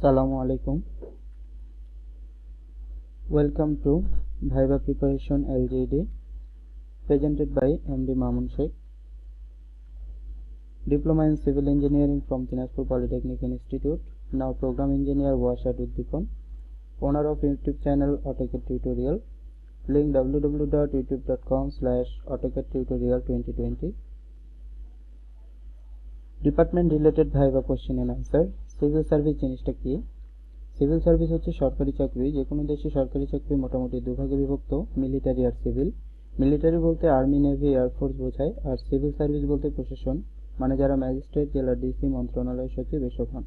আসসালামু আলাইকুম। Welcome to viva preparation L G D presented by M D Mamun Sheikh diploma in civil engineering from Dinajpur polytechnic institute now programme engineer ওয়াশাট Uddipan owner of YouTube channel AutoCAD tutorial link W W dot YouTube dot com slash AutoCAD tutorial twenty twenty department related viva question answer civil service জিনিসটা কি? Civil service হচ্ছে সরকারি চাকরি যে কোনো দেশে সরকারি চাকরি মোটামুটি দুভাগে বিভক্ত, মিলিটারি আর সিভিল। মিলিটারি বলতে আর্মি, নেভি এয়ারফোর্স বোঝায়, আর সিভিল সার্ভিস বলতে প্রশাসন মানে যারা ম্যাজিস্ট্রেট, জেলা ডিসি মন্ত্রণালয় সচিব এসব হন।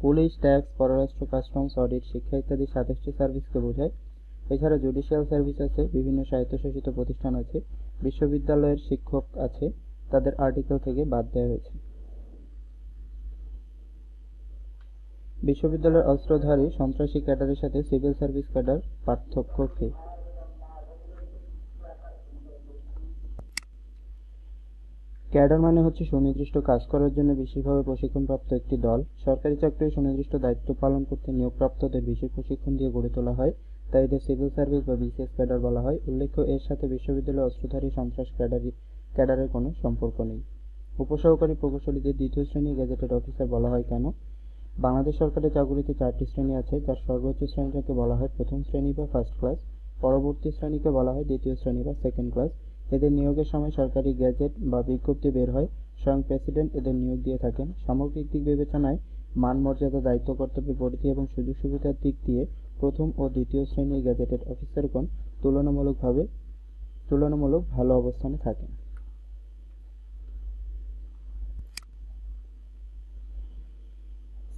পুলিশ, ট্যাক্স, পররাষ্ট্র, কাস্টমস, অডিট, শিক্ষা ইত্যাদি সাতাশটি সার্ভিসকে বোঝায়। এছাড়া জুডিশিয়াল সার্ভিস আছে, বিভিন্ন স্বায়ত্তশাসিত প্রতিষ্ঠান আছে, বিশ্ববিদ্যালয়ের শিক্ষক আছে, তাদের আর্টিকেল থেকে বাদ দেওয়া হয়েছে। বিশ্ববিদ্যালয়ের অস্ত্রধারী সন্ত্রাসী ক্যাডারের সাথে সিভিল সার্ভিস ক্যাডার পার্থক্য কি? ক্যাডার মানে হচ্ছে সুনির্দিষ্ট কাজ করার জন্য বিশেষভাবে প্রশিক্ষণপ্রাপ্ত একটি দল। সরকারি চাকরি সুনির্দিষ্ট দায়িত্ব পালন করতে নিয়োগপ্রাপ্তদের বিশেষ প্রশিক্ষণ দিয়ে গড়ে তোলা হয় তাই এদের সিভিল সার্ভিস বা বিসিএস ক্যাডার বলা হয়। উল্লেখ্য, এর সাথে বিশ্ববিদ্যালয়ের অস্ত্রধারী সন্ত্রাস ক্যাডারি, ক্যাডারের কোনো সম্পর্ক নেই। উপসহকারী প্রকৌশলীদের দ্বিতীয় শ্রেণি গেজেটেড অফিসার বলা হয় কেন? বাংলাদেশ সরকারের চাকুরিতে চারটি শ্রেণি আছে, যার সর্বোচ্চ শ্রেণীটাকে বলা হয় প্রথম শ্রেণি বা ফার্স্ট ক্লাস পরবর্তী শ্রেণীকে বলা হয় দ্বিতীয় শ্রেণি বা সেকেন্ড ক্লাস এদের নিয়োগের সময় সরকারি গ্যাজেট বা বিজ্ঞপ্তি বের হয়, স্বয়ং প্রেসিডেন্ট এদের নিয়োগ দিয়ে থাকেন। সামগ্রিক দিক বিবেচনায় মান, মর্যাদা, দায়িত্ব, কর্তব্য, পরিধি এবং সুযোগ সুবিধার দিক দিয়ে প্রথম ও দ্বিতীয় শ্রেণির গ্যাজেটেড অফিসারগণ তুলনামূলকভাবে তুলনামূলক ভালো অবস্থানে থাকেন।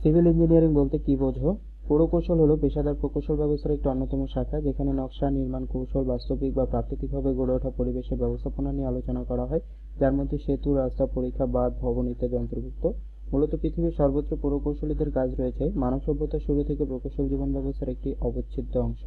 সিভিল ইঞ্জিনিয়ারিং বলতে কি বোঝো? পুরকৌশল হলো পেশাদার প্রকৌশল ব্যবস্থার একটি অন্যতম শাখা, যেখানে নকশা, নির্মাণ, কৌশল, বাস্তবিক বা প্রাকৃতিকভাবে গড়ে ওঠা পরিবেশের ব্যবস্থাপনা নিয়ে আলোচনা করা হয়, যার মধ্যে সেতু, রাস্তা, পরীক্ষা, বাঁধ, ভবন ইত্যাদি অন্তর্ভুক্ত। মূলত পৃথিবীর সর্বত্র পুরকৌশলীদের কাজ রয়েছে, মানব সভ্যতার শুরু থেকে প্রকৌশল জীবন ব্যবস্থার একটি অবিচ্ছেদ্য অংশ।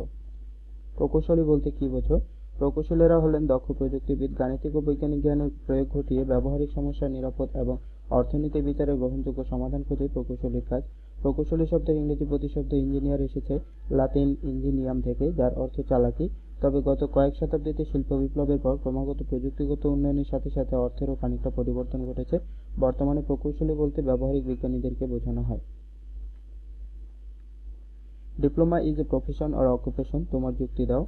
প্রকৌশলী বলতে কি বোঝো? প্রকৌশলীরা হলেন দক্ষ প্রযুক্তিবিদ, গাণিতিক ও বৈজ্ঞানিক জ্ঞানের প্রয়োগ ঘটিয়ে ব্যবহারিক সমস্যা, নিরাপদ এবং অর্থনীতি, বিচারে গ্রহণযোগ্য সমাধান খোঁজে প্রকৌশলীর কাজ। প্রকৌশলী শব্দের ইংরেজি প্রতিশব্দ ইঞ্জিনিয়ার এসেছে লাতিন ইঞ্জিনিয়াম থেকে, যার অর্থ চালাকি। তবে গত কয়েক শতাব্দীতে শিল্প বিপ্লবের পর ক্রমাগত প্রযুক্তিগত উন্নয়নের সাথে সাথে অর্থেরও খানিকটা পরিবর্তন ঘটেছে। বর্তমানে প্রকৌশলী বলতে ব্যবহারিক বিজ্ঞানীদেরকে বোঝানো হয়। Diploma is a profession or occupation তোমার যুক্তি দাও।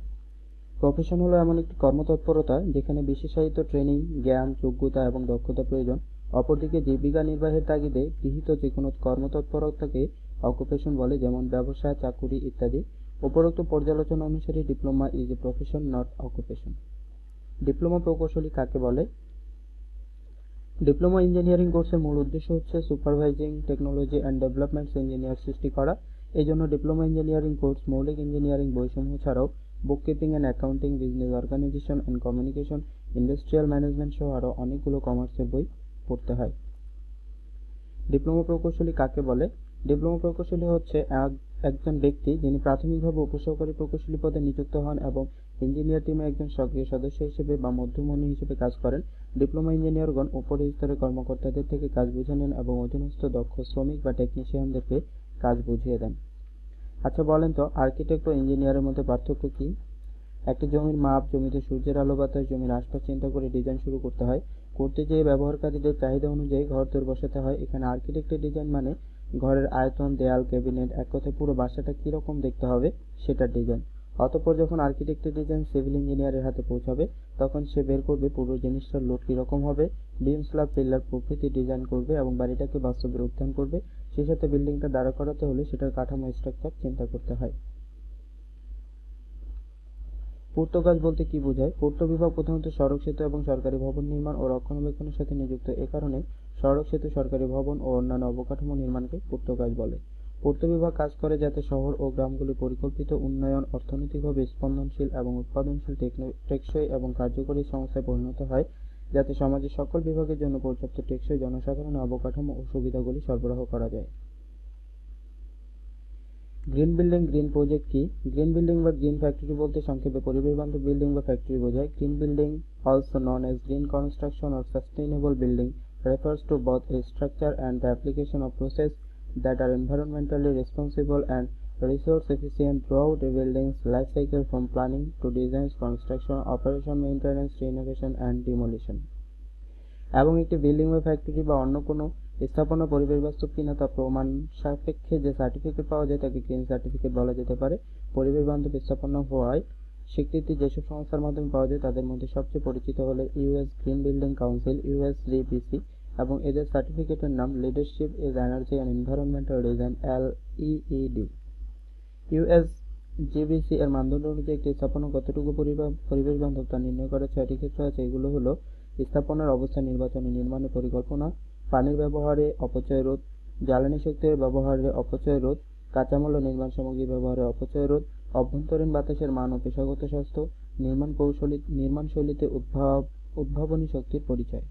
প্রফেশন হলো এমন একটি কর্মতৎপরতা যেখানে বিশেষায়িত ট্রেনিং জ্ঞান, যোগ্যতা এবং দক্ষতা প্রয়োজন। অপরদিকে জীবিকা নির্বাহের তাগিদে গৃহীত যে কোনো কর্মতৎপরতাকে অকুপেশন বলে, যেমন ব্যবসা, চাকুরি ইত্যাদি, উপরোক্ত পর্যালোচনা অনুসারে diploma is a profession not occupation diploma প্রকৌশলী কাকে বলে? ডিপ্লোমা ইঞ্জিনিয়ারিং কোর্সের মূল উদ্দেশ্য হচ্ছে supervising technology and developments engineer সৃষ্টি করা। এই জন্য ডিপ্লোমা ইঞ্জিনিয়ারিং কোর্স মৌলিক ইঞ্জিনিয়ারিং বৈষম্য ছাড়াও bookkeeping and accounting business organisation and communication industrial management সহ আরও অনেকগুলো কমার্সের বই পড়তে হয়। ডিপ্লোমা প্রকৌশলী কাকে বলে? ডিপ্লোমা প্রকৌশলী হচ্ছে একজন ব্যক্তি যিনি প্রাথমিকভাবে উপসহকারী প্রকৌশলী পদে নিযুক্ত হন এবং ইঞ্জিনিয়ার টিমে একজন সক্রিয় সদস্য হিসেবে বা মধ্যমণি হিসেবে কাজ করেন। ডিপ্লোমা ইঞ্জিনিয়ারগণ উপরের স্তরের কর্মকর্তাদের থেকে কাজ বুঝে নেন এবং অধীনস্থ, দক্ষ শ্রমিক বা টেকনিশিয়ানদেরকে কাজ বুঝিয়ে দেন। আচ্ছা বলেন তো, আর্কিটেক্ট ও ইঞ্জিনিয়ারের মধ্যে পার্থক্য কি? একটি জমির মাপ, জমিতে সূর্যের আলো, বাতাস, জমির আশপাশ চিন্তা করে ডিজাইন শুরু করতে হয়। করতে যেয়ে ব্যবহারকারীদের চাহিদা অনুযায়ী ঘর তৈরি বসাতে হয়, এখানে আর্কিটেক্টের ডিজাইন মানে ঘরের আয়তন, দেয়াল, ক্যাবিনেট, এক কথায় পুরো বাসাটা কীরকম দেখতে হবে সেটার ডিজাইন। অতঃপর যখন আর্কিটেক্টের ডিজাইন সিভিল ইঞ্জিনিয়ারের হাতে পৌঁছাবে, তখন সে বের করবে পুরো জিনিসটার লোড কীরকম হবে বিম স্ল্যাব, পিলার প্রভৃতি ডিজাইন করবে এবং বাড়িটাকে বাস্তবে রূপদান করবে। সেই সাথে বিল্ডিংটা দাঁড়া করাতে হলে সেটার কাঠামো স্ট্রাকচার চিন্তা করতে হয়। পূর্ত কাজ বলতে কি বোঝায়? পূর্ত বিভাগ প্রধানত সড়ক সেতু এবং সরকারি ভবন নির্মাণ ও রক্ষণাবেক্ষণের সাথে নিযুক্ত। এ কারণে সড়ক সেতু, সরকারি ভবন ও অন্যান্য অবকাঠামো নির্মাণকে পূর্ত কাজ বলে। পূর্ত বিভাগ কাজ করে যাতে শহর ও গ্রামগুলি পরিকল্পিত, উন্নয়ন, অর্থনৈতিকভাবে স্পন্দনশীল এবং উৎপাদনশীল টেকসই এবং কার্যকরী সংস্থায় পরিণত হয়, যাতে সমাজের সকল বিভাগের জন্য পর্যাপ্ত টেকসই জনসাধারণের অবকাঠামো ও সুবিধাগুলি সরবরাহ করা যায়। গ্রিন বিল্ডিং গ্রিন প্রজেক্ট কি? গ্রিন বিল্ডিং বা গ্রিন ফ্যাক্টরি বলতে সংক্ষেপে পরিবেশ বান্ধব বিল্ডিং বা ফ্যাক্টরি বোঝায়। Green building also known as green construction or sustainable building refers to both a structure and the application of process that are environmentally responsible and resource efficient throughout a building's life cycle from planning to design construction operation maintenance renovation and demolition এবং একটি building বা factory বা অন্য কোনো স্থাপনা পরিবেশ বাস্তব কিনা তা প্রমাণ সাপেক্ষে যে সার্টিফিকেট পাওয়া যায় তাকে গ্রিন সার্টিফিকেট বলা যেতে পারে। পরিবেশ বান্ধব স্থাপনা হওয়ায় স্বীকৃতি যেসব সংস্থার মাধ্যমে পাওয়া যায় তাদের মধ্যে সবচেয়ে পরিচিত হলো US green building council US GBC এবং এদের সার্টিফিকেটের নাম leadership in energy and environmental design L E E D US GBC এর মানদণ্ড অনুযায়ী একটি স্থাপনা কতটুকু পরিবেশ বান্ধব তা নির্ণয় করার ছয়টি ক্ষেত্র আছে। এগুলো হলো, স্থাপনার অবস্থান, নির্বাচন নির্মাণের পরিকল্পনা পানির ব্যবহারে অপচয় রোধ, জ্বালানি শক্তির ব্যবহারে অপচয় রোধ কাঁচামাল ও নির্মাণ সামগ্রী ব্যবহারে অপচয় রোধ, অভ্যন্তরীণ বাতাসের মান ও পেশাগত স্বাস্থ্য, নির্মাণ কৌশলী, নির্মাণ শৈলীতে উদ্ভাব, উদ্ভাবনী শক্তির পরিচয়।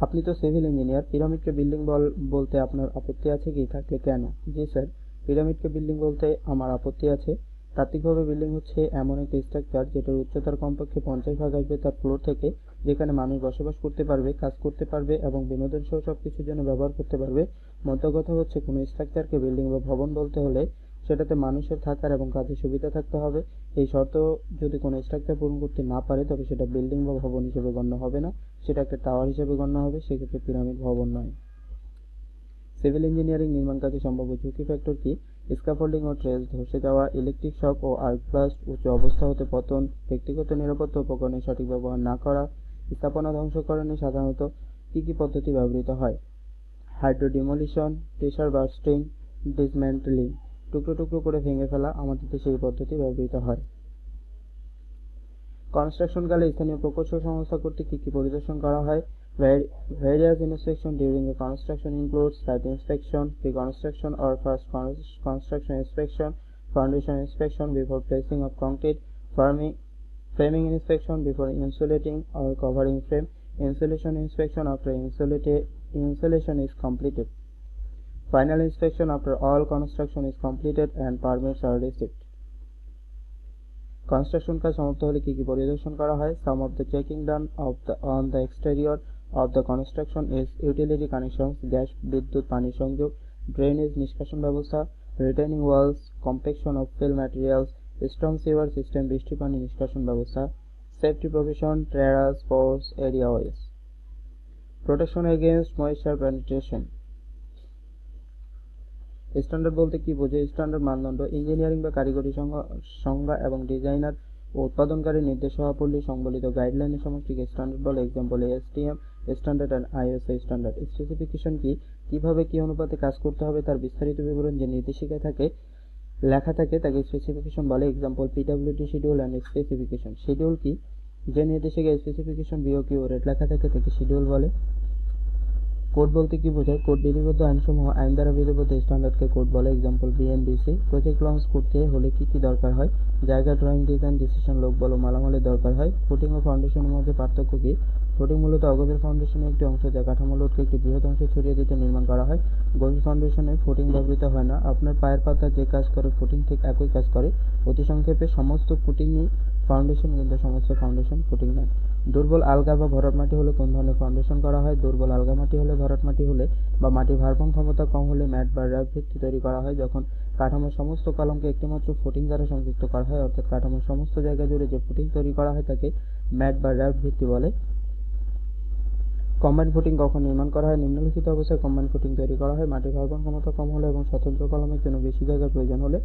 আপনি তো সিভিল ইঞ্জিনিয়ার, পিরামিডকে বিল্ডিং বল, বলতে আপনার আপত্তি আছে কি? থাকলে কেন? জি স্যার, পিরামিডকে বিল্ডিং বলতে আমার আপত্তি আছে। তাত্ত্বিকভাবে বিল্ডিং হচ্ছে এমন একটি স্ট্রাকচার যেটার উচ্চতার কমপক্ষে পঞ্চাশ ভাগ আসবে তার ফ্লোর থেকে যেখানে মানুষ বসবাস করতে পারবে, কাজ করতে পারবে এবং বিনোদন সহ সব কিছুর জন্য ব্যবহার করতে পারবে। মধ্য কথা হচ্ছে, কোনো স্ট্রাকচারকে বিল্ডিং বা ভবন বলতে হলে সেটাতে মানুষের থাকার এবং কাজের সুবিধা থাকতে হবে। এই শর্ত যদি কোনো স্ট্রাকচার পূরণ করতে না পারে, তবে সেটা বিল্ডিং বা ভবন হিসেবে গণ্য হবে না। সেটা একটা টাওয়ার হিসেবে গণ্য হবে, সেক্ষেত্রে পিরামিড ভবন নয়। সিভিল ইঞ্জিনিয়ারিং নির্মাণ কাজে সম্ভাব্য ঝুঁকি ফ্যাক্টর কি? স্ক্যাফোল্ডিং ও ট্রেস ধসে যাওয়া ইলেকট্রিক শক ও আর্ক ব্লাস্ট উঁচু অবস্থা হতে পতন, ব্যক্তিগত নিরাপত্তা উপকরণের সঠিক ব্যবহার না করা স্থাপনা ধ্বংস করণে সাধারণত কী কী পদ্ধতি ব্যবহৃত হয়? Hydro demolition pressure bursting, dismantling, টুকরো টুকরো করে ভেঙে ফেলা আমাদের দেশে এই পদ্ধতি ব্যবহৃত হয়। কনস্ট্রাকশনকালে স্থানীয় প্রকৌশল সংস্থা করতে কী কী পরিদর্শন করা হয়? Various inspection during a construction includes light inspection pre construction or first construction inspection foundation inspection before placing of concrete framing framing inspection before insulating or covering frame, insulation inspection after insulation is completed. Final inspection after all construction is completed and permits are received. Construction কাজ সমাপ্ত হলে কি কি পরিদর্শন করা হয় some of the checking done of the on the exterior of the construction is utility connection gas বিদ্যুৎ পানি সংযোগ ড্রেনেজ নিষ্কাশন ব্যবস্থা retaining walls compaction of fill materials storm sewer system, বৃষ্টি পানি নিষ্কাশন ব্যবস্থা, safety provision terrace force, area ways. Protection against moisture penetration. Standard বলতে কি বোঝে স্ট্যান্ডার্ড মানদণ্ড, ইঞ্জিনিয়ারিং বা কারিগরি সংজ্ঞা এবং ডিজাইনার ও উৎপাদনকারী নির্দেশ নির্দেশাবলী সংবলিত গাইডলাইনের সমষ্টিকে স্ট্যান্ডার্ড বলে example STM standard and ISO standard specification কি? কীভাবে কি অনুপাতে কাজ করতে হবে? তার বিস্তারিত বিবরণ যে নির্দেশিকায় থাকে লেখা থাকে তাকে স্পেসিফিকেশন বলে। Example PWD schedule and specification schedule কি? যে নির্দেশিকায় স্পেসিফিকেশন বিও কিউ রেট লেখা থাকে তাকে শিডিউল বলে। কোড বলতে কি বোঝায়? কোড বিধিবদ্ধ আইনসমূহ, আইন দ্বারা বিধিবদ্ধ স্ট্যান্ডার্ডকে কোড বলে। এক্সাম্পল বিএনবিসি প্রজেক্ট লঞ্চ করতে হলে কি কি দরকার হয়? জায়গা ড্রয়িং ডিজাইন ডিসিশন লোক বলো, মালামালের দরকার হয়। ফুটিং ও ফাউন্ডেশনের মধ্যে পার্থক্য কি? ফুটিং মূলত অগভীর ফাউন্ডেশনের একটি অংশ যা কাঠামো লোডকে একটি বৃহৎ অংশে ছড়িয়ে দিতে নির্মাণ করা হয়। গভীর ফাউন্ডেশনে ফুটিং ব্যবহৃত হয় না। আপনার পায়ের পাতা যে কাজ করে, ফুটিং ঠিক একই কাজ করে। অতি সংক্ষেপে সমস্ত ফুটিংই ফাউন্ডেশন, কিন্তু সমস্ত ফাউন্ডেশন ফুটিং নয়। দুর্বল আলগা বা ভরাট মাটি হলে কোন ধরনের ফাউন্ডেশন করা হয়? দুর্বল আলগা মাটি হলে ভরাট মাটি হলে বা মাটির ভারবহন ক্ষমতা কম হলে ম্যাট বা র্যাপ ভিত্তি তৈরি করা হয়, যখন কাঠামোর সমস্ত কলমকে একটিমাত্র ফুটিং দ্বারা সংযুক্ত করা হয়, অর্থাৎ কাঠামোর সমস্ত জায়গা জুড়ে যে ফুটিং তৈরি করা হয় তাকে ম্যাট বা র্যাপ ভিত্তি বলে। কম্বাইন ফুটিং কখন নির্মাণ করা হয়, নিম্নলিখিত অবস্থায় কম্বাইন ফুটিং তৈরি করা হয়। মাটির ভারবহন ক্ষমতা কম হলে এবং স্বতন্ত্র কলমের জন্য বেশি জায়গার প্রয়োজন হলে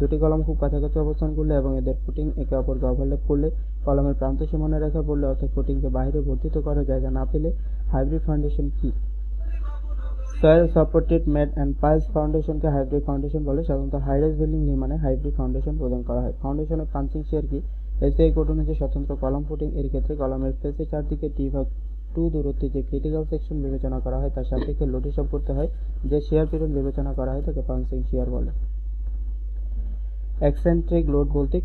দুটি কলম খুব কাছাকাছি অবস্থান করলে এবং এদের ফুটিং একে অপরকে ওভারল্যাপ করলে কলমের প্রান্ত সীমানা রেখা পড়লে অর্থাৎ ফুটিংকে বাইরে বর্ধিত করার জায়গা না পেলে হাইব্রিড ফাউন্ডেশন কি? Soil supported mat and piles ফাউন্ডেশনকে hybrid foundation বলে। সাধারণত হাইরাইজ বিল্ডিং নির্মাণে হাইব্রিড ফাউন্ডেশন প্রদান করা হয়। ফাউন্ডেশনের পাঞ্চিং শেয়ার কি? এসিআই কোড অনুযায়ী স্বতন্ত্র কলম ফুটিং এর ক্ষেত্রে কলমের ফেসে চারদিকে টি ভাগ টু দূরত্বে যে ক্রিটিক্যাল সেকশন বিবেচনা করা হয়, তার সাপেক্ষে লোড হিসাব করতে হয়, যে শেয়ার পীড়ন বিবেচনা করা হয়, তাকে পাঞ্চিং শেয়ার বলে। এক্সেন্ট্রিক লোড বলতে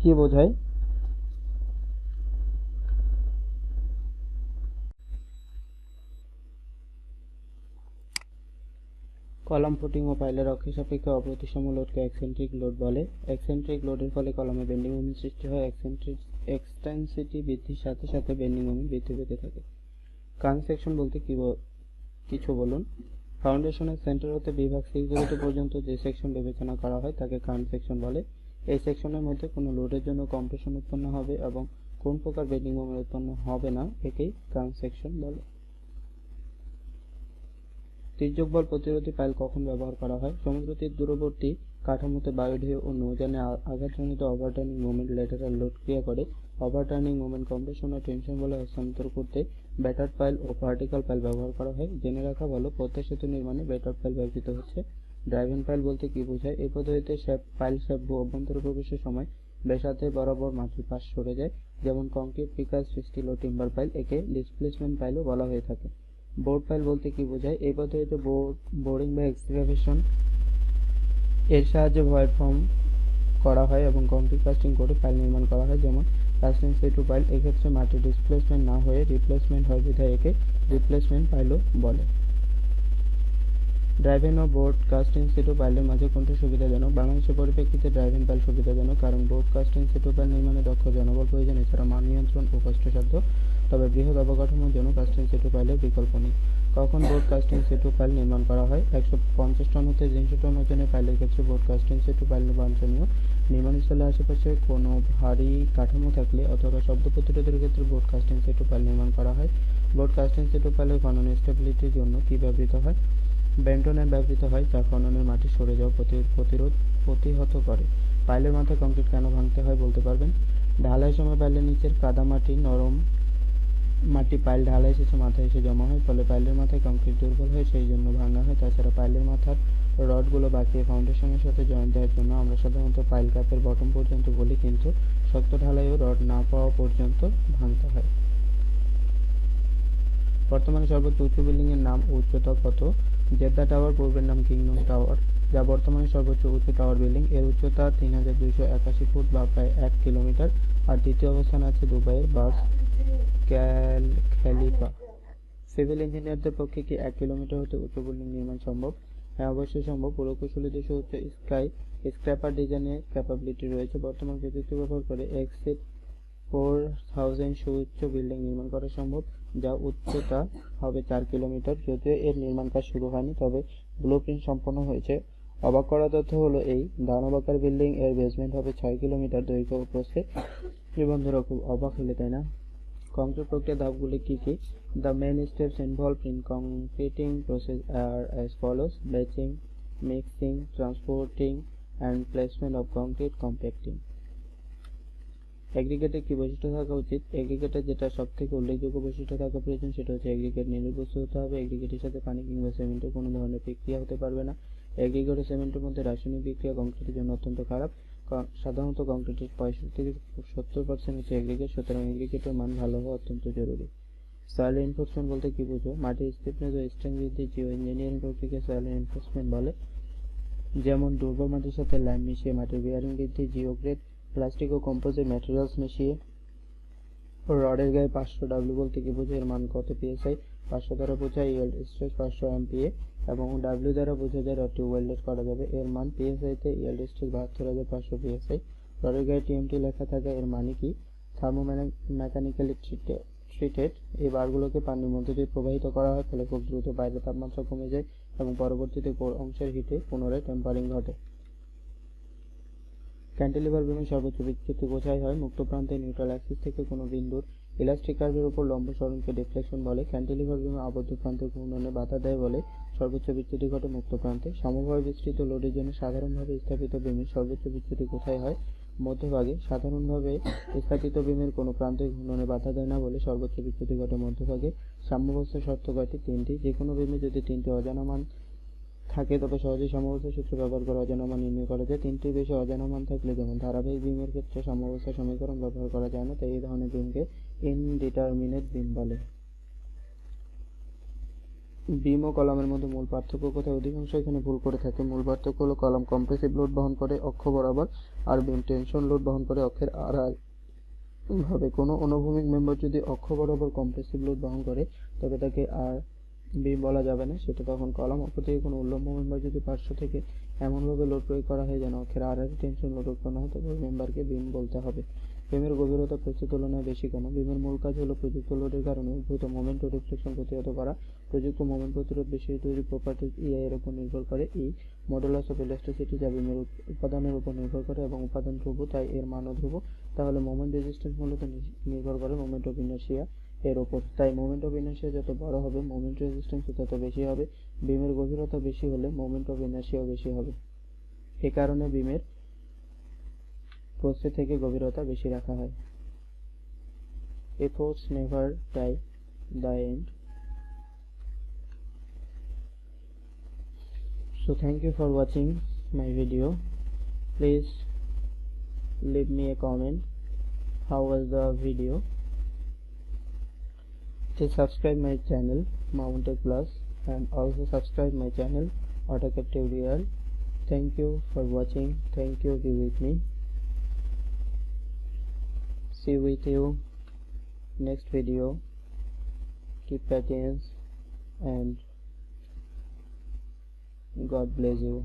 কি বোঝায়? কলাম ফুটিং ও পাইলের অক্ষের সাপেক্ষে অপ্রতিসম লোডকে এক্সেন্ট্রিক লোড বলে। এক্সেন্ট্রিক লোডের ফলে কলমে বেন্ডিং মোমেন্ট সৃষ্টি হয়। এক্সেন্ট্রিক এক্সটেন্সিটি বৃদ্ধির সাথে সাথে বেন্ডিং মোমেন্ট বৃদ্ধি পেতে থাকে। কান সেকশন বলতে কি কিছু বলুন? ফাউন্ডেশনের সেন্টার হতে বিভাগ সিক্স পর্যন্ত যে সেকশন বিবেচনা করা হয়, তাকে কারেন্ট সেকশন বলে। এই সেকশনের মধ্যে কোনো লোডের জন্য কম্প্রেশন উৎপন্ন হবে এবং কোন প্রকার বেন্ডিং মোমেন্ট উৎপন্ন হবে না, একেই কারেন্ট সেকশন বলে। তির্যক বল প্রতিরোধী পাইল কখন ব্যবহার করা হয়? সমুদ্র তীর দূরবর্তী কাঠামোতে বায়ুঢেউ ও নৌযানে আঘাতজনিত ওভারটার্নিং মুভমেন্ট ল্যাটারাল লোড ক্রিয়া করে। ওভারটার্নিং মুভমেন্ট কম্প্রেশন ও টেনশন বলে হস্তান্তর করতে ব্যাটার পাইল ও ভার্টিক্যাল পাইল ব্যবহার করা হয়। জেনে রাখা ভালো পদ্মা সেতু নির্মাণে ব্যাটার পাইল ব্যবহৃত হচ্ছে। ড্রাইভিং পাইল বলতে কি বোঝায়? এই পদ্ধতিতে শ্যাপ পাইল শ্যাপ অভ্যন্তরে প্রবেশের সময় ব্যাসার্ধে বরাবর মাটির পাশ সরে যায়। যেমন কংক্রিট পিকাস স্টিল ও টিম্বার পাইল একে ডিসপ্লেসমেন্ট পাইলও বলা হয়ে থাকে। বোর্ড পাইল বলতে কি বোঝায়? এই পদ্ধতিতে বোর্ড বোরিং বা এক্সকাভেশন এর সাহায্যে ভয়েড ফর্ম করা হয় এবং কংক্রিট কাস্টিং করে পাইল নির্মাণ করা হয়। যেমন, কাস্টিং সেটু পাইল এক্ষেত্রে মাটির ডিসপ্লেসমেন্ট না হয়ে রিপ্লেসমেন্ট হয় বিধায় একে রিপ্লেসমেন্ট পাইলও বলে। ড্রাইভেন ও বোর্ড কাস্টিং সেটু পাইলের মাঝে কোনটি সুবিধাজনক? বাংলাদেশের পরিপ্রেক্ষিতে ড্রাইভেন পাইল সুবিধাজনক, কারণ বোর্ড কাস্টিং সেটু পাইল নির্মাণে দক্ষ জনবল প্রয়োজন। এছাড়া মান নিয়ন্ত্রণ ও কষ্টসাধ্য তবে বৃহৎ অবকাঠামোর জন্য কাস্টিং সেটু পাইলের বিকল্প নেই। কখন বোর্ড কাস্টিং সেটু পাইল নির্মাণ করা হয়? একশো পঞ্চাশ টন হতে তিনশো টন ওজনের পাইলের ক্ষেত্রে বোর্ড কাস্টিং সেটু পাইল বাঞ্ছনীয় নির্মাণস্থলের আশেপাশে কোনো ভারী কাঠামো থাকলে অথবা শব্দ প্রতিরোধের ক্ষেত্রে বোর্ড কাস্টিং সেটু পাইল নির্মাণ করা হয়। বোর্ড কাস্টিং সেটু পাইলের খনন স্টেবিলিটির জন্য কি ব্যবহৃত হয়? বেন্টনের ব্যবহৃত হয় যা খননের মাটি সরে যাওয়া প্রতিরোধ প্রতিহত করে। পাইলের মাথায় কংক্রিট কেন ভাঙতে হয় বলতে পারবেন? ঢালাই সময় পাইলের নিচের কাদামাটি নরম মাটি পাইল ঢালাই শেষে মাথায় এসে জমা হয়, ফলে পাইলের মাথায় কংক্রিট দুর্বল হয়, সেই জন্য ভাঙা হয়। তাছাড়া পাইলের মাথার রডগুলো বাঁকিয়ে ফাউন্ডেশনের সাথে জয়েন্ট দেওয়ার জন্য আমরা সাধারণত পাইল কাপের বটম পর্যন্ত বলি, কিন্তু শক্ত ঢালাইও রড না পাওয়া পর্যন্ত ভাঙতে হয়। বর্তমানে সর্বোচ্চ উঁচু বিল্ডিং এর নাম উচ্চতা কত? জেদ্দা টাওয়ার, পূর্বের নাম কিংডম টাওয়ার। যা বর্তমানে সর্বোচ্চ উঁচু টাওয়ার বিল্ডিং এর উচ্চতা তিন হাজার দুইশো একাশি ফুট বা প্রায় এক কিলোমিটার। আর দ্বিতীয় অবস্থান আছে দুবাইয়ের বার্জ খ্যালিফা সিভিল ইঞ্জিনিয়ারদের পক্ষে কি এক কিলোমিটার হতে উঁচু বিল্ডিং নির্মাণ সম্ভব? হ্যাঁ অবশ্যই সম্ভব। পুরকৌশলীদের সুউচ্চ স্কাই, স্ক্র্যাপার ডিজাইনের ক্যাপাবিলিটি রয়েছে। বর্তমান প্রযুক্তি ব্যবহার করে এক্সিট ফোর থাউজেন্ড সুউচ্চ বিল্ডিং নির্মাণ করা সম্ভব, যা উচ্চতা হবে চার কিলোমিটার। যদিও এর নির্মাণ কাজ শুরু হয়নি, তবে ব্লু প্রিন্ট সম্পন্ন হয়েছে। অবাক করা তথ্য হলো এই দানবাকার বিল্ডিং এর বেসমেন্ট হবে ছয় কিলোমিটার দৈর্ঘ্য ও প্রস্থে। এই বন্ধুরা, খুব অবাক হলে, তাই না? কংক্রিট প্রক্রিয়ার ধাপগুলি কি কি? The main steps involve in concreting process are as follows batching mixing transporting and placement of concrete compacting এগ্রিগেটের কি বৈশিষ্ট্য থাকা উচিত? এগ্রিগেটের যেটা সব থেকে উল্লেখযোগ্য বৈশিষ্ট্য থাকা প্রয়োজন সেটা হচ্ছে এগ্রিগেট নির্ভরবস্তু হতে হবে। এগ্রিগেটের সাথে পানি কিংবা সিমেন্টের কোনো ধরনের বিক্রিয়া হতে পারবে না। এগ্রিগেট ও সিমেন্টের মধ্যে রাসায়নিক বিক্রিয়া কংক্রিটের জন্য অত্যন্ত খারাপ। সাধারণত কংক্রিটের পঁয়ষট্টি থেকে সত্তর পার্সেন্ট হচ্ছে এগ্রিগেট সুতরাং এগ্রিগেটের মান ভালো হওয়া অত্যন্ত জরুরি। সয়েল এনফোর্সমেন্ট বলতে কি বুঝো? মাটির স্টিফনেস ও স্ট্রেংথ বৃদ্ধি জিও ইঞ্জিনিয়ারিং প্রক্রিয়াকে সয়েল এনফোর্সমেন্ট বলে। যেমন দুর্বল মাটির সাথে লাইম মিশিয়ে মাটির বিয়ারিং বৃদ্ধি জিও গ্রেড প্লাস্টিক ও কম্পোজিট ম্যাটেরিয়ালস মিশিয়ে রডের গায়ে পাঁচশো ডাব্লিউ বলতে কি বোঝো? এর মান কত পিএসআই পাঁচশো দ্বারা বোঝায় ইয়েল্ড স্ট্রেস পাঁচশো এমপিএ এবং ডাব্লিউ দ্বারা বোঝা যায় রডটি ওয়েল্ডেড করা যাবে। এর মান পিএসআইতে ইয়েল্ড স্ট্রেস বাহাত্তর হাজার পাঁচশো পিএসআই রডের গায়ে টিএমটি লেখা থাকে, এর মানে কি? থার্মো মেকানিক্যালি ট্রিটেড এই বারগুলোকে পানির মধ্যে দিয়ে প্রবাহিত করা হয়, ফলে খুব দ্রুত বাইরের তাপমাত্রা কমে যায় এবং পরবর্তীতে কোর অংশের হিটে পুনরায় টেম্পারিং ঘটে। ক্যান্টিলিভার বিমের সর্বোচ্চ বিচ্যুতি কোথায় হয়, মুক্ত প্রান্তে নিউট্রাল অ্যাক্সিস থেকে কোনো বিন্দুর ইলাস্টিক কার্ভের উপর লম্ব সরণকে ডিফ্লেকশন বলে। ক্যান্টিলিভার বিমে আবদ্ধ প্রান্তের ঘূর্ণনে বাধা দেয় বলে সর্বোচ্চ বিচ্যুতি ঘটে মুক্ত প্রান্তে। সমভাবে বিস্তৃত লোডের জন্য সাধারণভাবে স্থাপিত বিমের সর্বোচ্চ বিচ্যুতি কোথায় হয়? মধ্যভাগে। সাধারণভাবে স্থাপিত বিমের কোনো প্রান্তে ঘূর্ণনে বাধা দেয় না বলে সর্বোচ্চ বিচ্যুতি ঘটে মধ্যভাগে। সাম্যাবস্থা শর্ত কয়টি? তিনটি। যে কোনো বিমে যদি তিনটি অজানা মান থাকে, তবে সহজেই সমবস্থা সূত্র ব্যবহার করে অজানা মান নির্ণয় করা যায়। তিনটির বেশি অজানা মান থাকলে যেমন ধারাবাহিক বিমের ক্ষেত্রে সমবস্থা সমীকরণ ব্যবহার করা যায় না তাই এই ধরনের বিমকে ইনডিটারমিনেট বিম বলে। বিম ও কলামের মধ্যে মূল পার্থক্য কোথায়? অধিকাংশ এখানে ভুল করে থাকে। মূল পার্থক্য হলো কলাম কম্প্রেসিভ লোড বহন করে অক্ষ বরাবর আর বিম টেনশন লোড বহন করে অক্ষের আড়াল। ভাবে কোনো অনুভূমিক মেম্বার যদি অক্ষ বরাবর কম্প্রেসিভ লোড বহন করে, তবে তাকে আর বিম বলা যাবে না। সেটা তখন কলাম। অপর থেকে কোনো উল্লম্ব মেম্বার যদি পার্শ্ব থেকে এমনভাবে লোড প্রয়োগ করা হয় যেন অক্ষের আর টেনশন লোড উৎপন্ন হয়, তবে মেম্বারকে বিম বলতে হবে। বিমের গভীরতা প্রস্থের তুলনায় বেশি কেন? বিমের মূল কাজ হলো প্রযুক্ত লোডের কারণে উদ্ভূত মোমেন্ট ও রিফ্লেকশন প্রতিহত করা। প্রযুক্ত মোমেন্ট প্রতিরোধ বেশি তৈরি প্রপার্টিজ ইআই এর উপর নির্ভর করে। ই মডুলাস অফ ইলাস্টিসিটি যা বিমের উপাদানের উপর নির্ভর করে এবং উপাদান ধ্রুব, তাই এর মানও ধ্রুব। তাহলে মোমেন্ট রেজিস্ট্যান্স মূলত নির্ভর করে মোমেন্ট অফ ইনার্শিয়া এর ওপর তাই মোমেন্ট অফ ইনার্শিয়া যত বড় হবে মোমেন্ট রেজিস্ট্যান্স তত বেশি হবে। বিমের গভীরতা বেশি হলে মোমেন্ট অফ ইনার্শিয়াও বেশি হবে। এ কারণে বিমের প্রস্থে থেকে গভীরতা বেশি রাখা হয় efforts never die the end so thank you for watching my video please leave me a comment how was the video please subscribe my channel mountain plus and also subscribe my channel AutoCAD tutorial thank you for watching thank you be with me see with you next video. Keep patience and god bless you